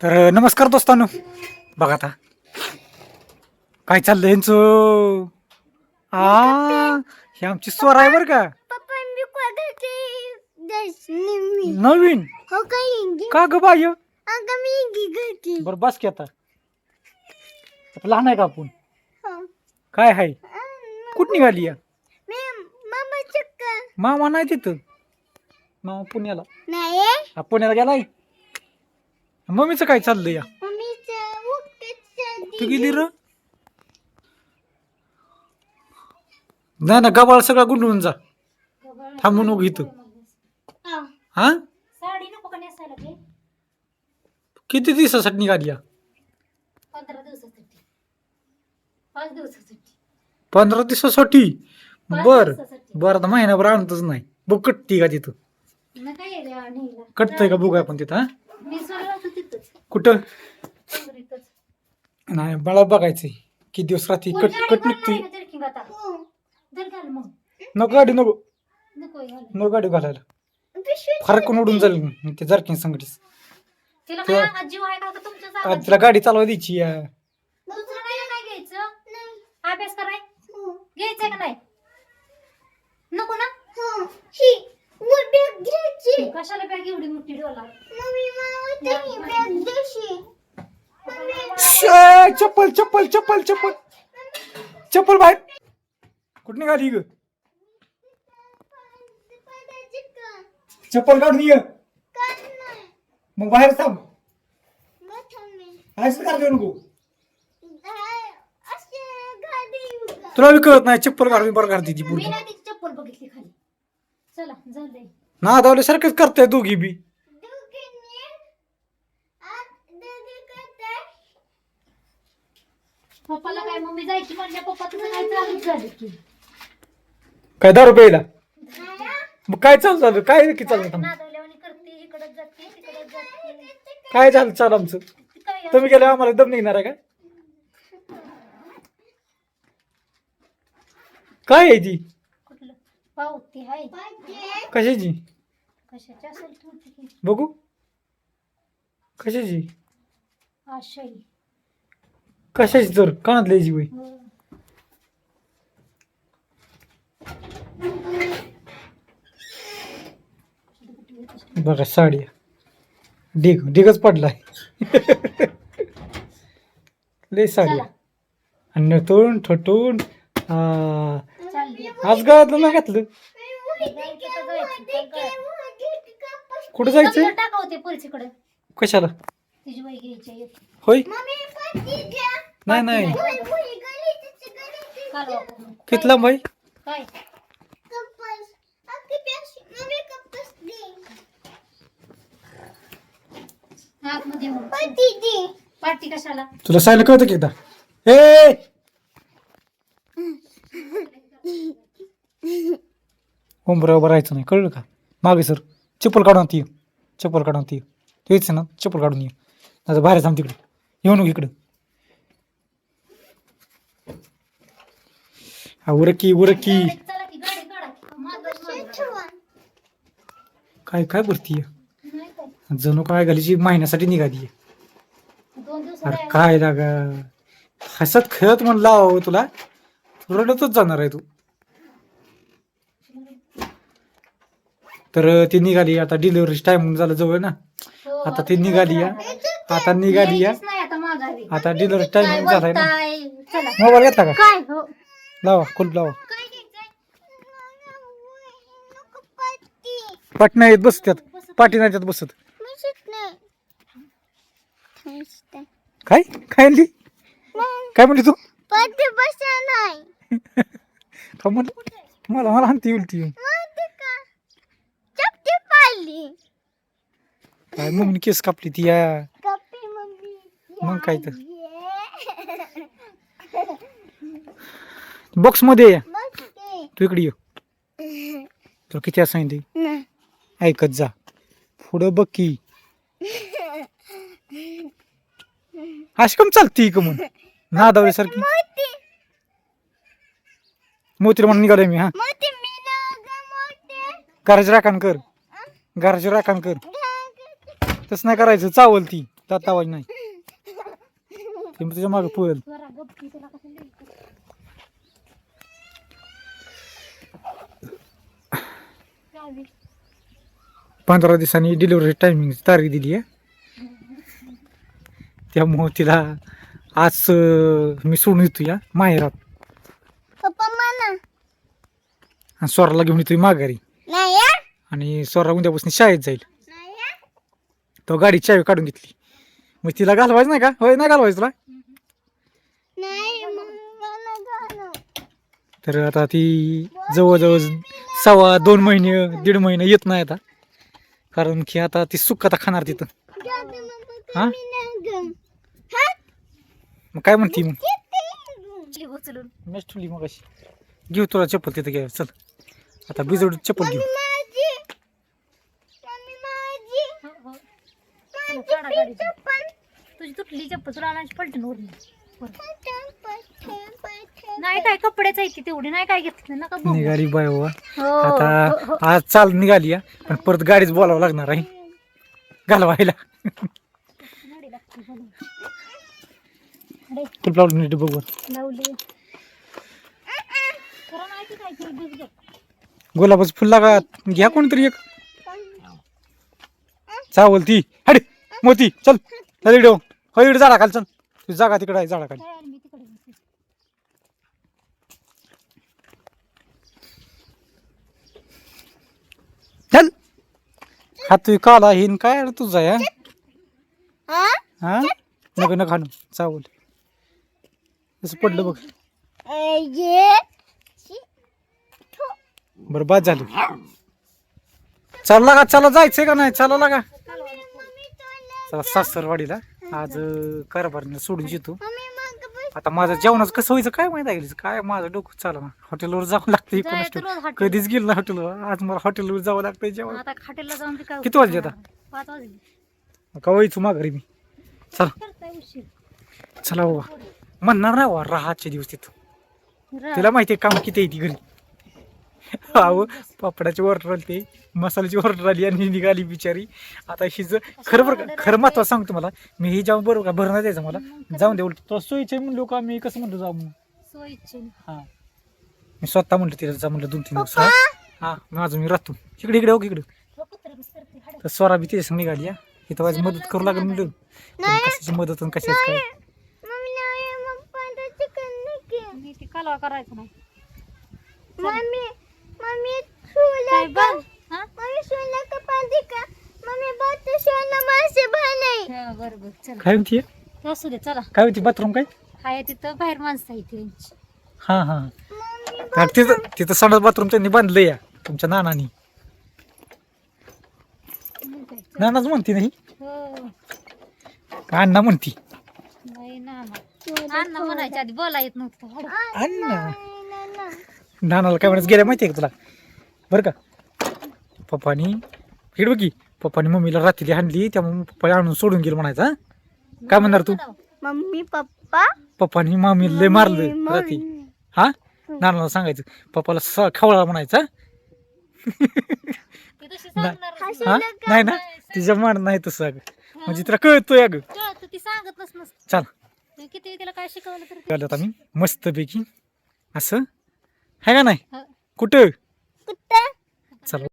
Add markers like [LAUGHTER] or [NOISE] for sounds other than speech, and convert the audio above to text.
तर नमस्कार दोस्तांनो. बघा आता. काय चाललंय यांचं? आ हे आमची स्वर आहे बरं का. पप्पा मी कोणाची? नवीन. हो का इंगी का ग बाय अगं मी इंगी घरची बरं बस की आता. आता लहान आहे का आपण? हो. काय आहे? कुठं निघाली या? मी मामा चक्क मामा नाही तिथं. मामा पुण्याला. नाही हा, पुण्याला गेलाय? मम्मीचं काय चाललंय या? तू गेली र? नाही ना गबाळ सगळा गुंडून जा. थांबू नको इथं. हा. किती दिवसासाठी निघाली या? पंधरा दिवसासाठी. बर. बर आता महिनाभर आणतच नाही. बघ कटती का तिथं? कटतंय का बघू आपण तिथं हा मी सोडलं होतं तिथंच कुठं. नाही मला बघायचंय. किती दिवस राहते? कट कट निघते जर्किंग हो. नको गाडी नको. नको गाडी घालायला. पिशवीत फार कोण उडून जाईल ते जरकिन संगटीस तिला गाडी चालवा द्यायची या. घ्यायचं? अभ्यास कराय? हो. घ्यायचंय का नाही? नको ना? हो. ही घ्यायची. कशाला बॅग एवढी मोठी डोला चप्पल चप्पल चप्पल चप्पल. चप्पल बाहेर. कुठं निघाली ग? चप्पल काढून ये. मग बाहेर थांब. असं का देऊ नको. तुला कळत नाही चप्पल काढून बरं काढते ती तिची चप्पल बघितली खाली. चला ना दावले सारखंच करताय दोघी बी. पप्पाला काय मम्मी जायची म्हणजे पप्पा तुझं काय चालूच झालं की? काय दारू प्यायला? मग काय चालू झालं? काय की चालू थांब. नादवल्यावानी करते इकडं जाते तिकडं जाते. काय झालं चालू आमचं? ती काय तुम्ही गेल्या आम्हाला दम निघणार आहे का? काय आहे ती? कुठलं? पावती आहे. कशाची? कशाची असेल तुमची की? बघू. कशाची? आशाई कशाची तर कानात लिहायची वय हो. बघा साडी. ढिग ढिगच पडलाय [LAUGHS] लय साडी. आणि नटून ठटून आज गावातलं नाही घातलं? कुठं पोरीकडे कशाला? तिची वय घ्यायची. होय? नाही नाही. कितला बाई काय? आतमध्ये येऊन. पार्टी कशाला? तुला सायला कळतं की एकदा? ए! उंबऱ्या उभं राहायचं नाही. कळलं का? मागे सर. चप्पल काढून ती चप्पल काढून ती यायचं ना. चप्पल काढून ये. आता बाहेर थांब तिकडे. येऊ नको इकडं. हा उरकी उरकी. काय काय करतीय जणू काय घालीची? महिन्यासाठी निघाली अरे काय दागा हसत खेळत म्हणला हो तुला. रडतच जाणार आहे तू. तर ती निघाली. आता डिलिव्हरी टाइम झालं जवळ ना. आता ती निघाली आता निघाली या. आता काय टाइम झालाय ना. बोलताय? चला. मोबाईल घेतला का? काय हो? लावा कुलप लावा. काय घ्यायचंय? पाटी नाही येत बसत्यात. पाठी नाही त्यात बसत काय? काय आणली? काय म्हणली तू? का म्हणलं मला मला हानती उलटी येऊन. काय केस कापली ती या. मग काय तर. बॉक्समध्ये ये. ते इकडे ये. तुला किती असं सांगितले नाही ऐकत जा. पुढं बघ की. अशी कम चालती का मग? नादावल्यासारखी मोठी मोतीला म्हणून निघालोय मी हा. मोठी मी ना ग मोठे घराची राखण कर. घराची राखण कर. तसं नाही करायचं. चावल ती. त्यात आवाज नाही. ते मग तुझ्या मागे पळेल? पंधरा दिवसांनी डिलिव्हरी टायमिंग तारीख दिली आहे त्यामुळं तिला आज मी सोडून येतो या माहेरात आणि स्वराला घेऊन येतोय माघारी? आणि स्वरा उद्यापासून शाळेत जाईल? तो गाडी चावी काढून घेतली मग तिला घालवायचं नाही का होय नाही घालवायचं तुला. तर आता ती जवळजवळ सव्वा दोन महिने दीड महिने येत नाही आता. कारण की आता ती सुख आता खाणार तिथं. हा? मग काय म्हणते मग? मॅच ठेवली मग अशी घेऊ तुला चप्पल तिथं घ्या चल. आता बिजवड चप्पल घेऊ. हो, हो. तुझी तुटली चप्पल तुला आणायची पलटून नाही काय कपडेच आहे ती तेवढी नाही काय घेतली नका बघू. निघाली बाय बाबा हो, हो, आता हो. आज चाल निघाली पण परत गाडीच बोलावं लागणार आहे. घालवायला. गाडी लागते बोलून. अरे, तुला प्रॉब्लेम नीट बघू लावली. खरं नाही ती काय तरी बघ गं. गुलाबाचं फुल लागा घ्या कोणतरी एक. चावल ती. हडे मोती चल. चल इकडे हो इकडे झाडा खाली चल. तुझी जागा तिकडे आहे झाडा खाली काय आणि मी तिकडे बसते. चल. खातोय काला हिन काय रे तुझा या? हा? हा? नग न खाणं चावल असं पडलं बघ. ए, ये. बरं बाद झालं. चला लागा चला जायचंय का नाही? चला लागा तुला- चला सासरवाडीला. आज कारभार सोडून येतो. आता माझं जेवणाचं कसं व्हायचं काय माहिती आहे काय माझं डोकं चालू ना हॉटेलवर जावं लागतं हॉटेल. कधीच गेलं ना हॉटेलवर. आज मला हॉटेलवर जावं लागतंय जेवण जाऊन किती वाजले आता? का व्हायचो माघारी मी? चला. करताय उशीर. चला बाबा. म्हणणार नाही राहाचे दिवस तिथं. तिला माहिती आहे काम किती आहे ती घरी? [LAUGHS] अहो पापडाची ऑर्डर आली ते मसाल्याची ऑर्डर आली आणि निघाली बिचारी. आता हिचं खरं बरं का खरं महत्वाचं सांगतो मला मी ही जाऊन बरोबर का भरणं नाही द्यायचं मला. जाऊन दे उलट. तुला सोयीचे म्हणलो का मी कसं म्हणतो जाऊ म्हणून? सोयीचे हा. मी स्वतः म्हणलं तिला जा म्हणलं दोन तीन दिवस हा माझं मी राहतो. इकडे इकडे हो इकडे. तर स्वरा बी तिच्या संग निघाली हा. इथं माझी मदत करू लागेल म्हणलं. पण कशाची मदत आणि कशाच काय? ती करायचं नाही. मम्मी सोला बघ हा? मम्मी सोला कपाल दे का? मम्मी बहुत सोना मासे भाई हा, बरं बरं चला. काय म्हणते? असू दे चला. काय होती बाथरूम काय? हाय तिथं बाहेर माणसं आहे त्यांची. हा हा. हा, तिथं तिथं संडास बाथरूम त्यांनी बांधलं या तुमच्या नानानी. मग काय, चल. नानाच म्हणते नाही? हो. का अण्णा म्हणती. नाही ना अण्णा म्हणायच्या आधी बोला येत नव्हतं. अण्णा नानाला काय म्हणायचं? गेल्या माहिती आहे का तुला? बरं का? पप्पानी इकडे बघी पप्पानी मम्मीला रात्री हाणली त्यामुळे पप्पा आणून सोडून गेलं म्हणायचं हा? काय म्हणणार तू? Mummy papa? पप्पानी मामी लय मारलं रात्री. हा? नानाला सांगायचं पप्पाला स खवळा म्हणायचं हा? ती तशी सांगणार हा नाही ना तिच्या मान नाही तसं अगं. म्हणजे तिला कळतोय अगं. कळतं ती सांगतच नसतं. चाल. ते किती तिला काय शिकवलं तर? चालत आता मी मस्तपैकी असं आहे का नाही? हा. कुठं? कुठं? चला.